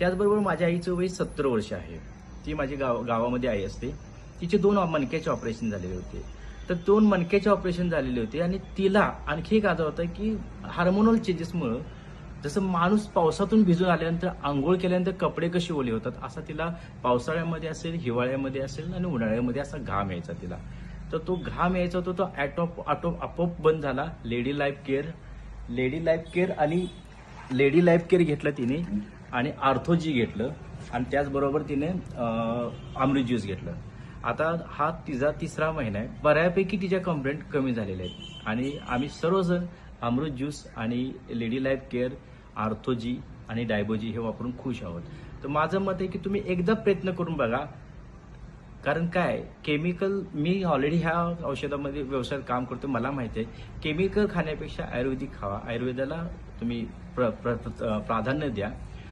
त्याचबरोबर माझ्या आईचं वय सत्तर वर्ष आहे. ती माझी गाव गावामध्ये आई असते. तिचे दोन मणक्याचे ऑपरेशन झालेले होते. तर दोन मणक्याचे ऑपरेशन झालेले होते आणि तिला आणखी एक आजार होता की हार्मोनल चेंजेसमुळं जसं माणूस पावसातून भिजून आल्यानंतर आंघोळ केल्यानंतर कपडे कसे ओले होतात असा तिला पावसाळ्यामध्ये असेल हिवाळ्यामध्ये असेल आणि उन्हाळ्यामध्ये असा घाम यायचा तिला. तर तो घाम यायचा होता तो ॲटोप आटोप आपोआप बंद झाला. Lady life care lady life care आणि लेडी लाईफ केअर घेतला तिने. आणि आर्थोजी घेतलं आणि त्याचबरोबर तिने आमरी अमृत ज्यूस घेतलं. आता हा तिचा तिसरा महिना आहे. बऱ्यापैकी तिच्या कंप्लेंट कमी झालेल्या आहेत. आणि आम्ही सर्वजण अमृत ज्यूस आणि लेडी लाईफ केअर आर्थोजी आणि डायबोजी हे वापरून खुश आहोत. तर माझं मत आहे की तुम्ही एकदा प्रयत्न करून बघा. कारण काय? केमिकल मी ऑलरेडी ह्या औषधामध्ये व्यवसायात काम करतो मला माहिती आहे केमिकल खाण्यापेक्षा आयुर्वेदिक खावा. आयुर्वेदाला तुम्ही प्र, प्र, प्राधान्य द्या.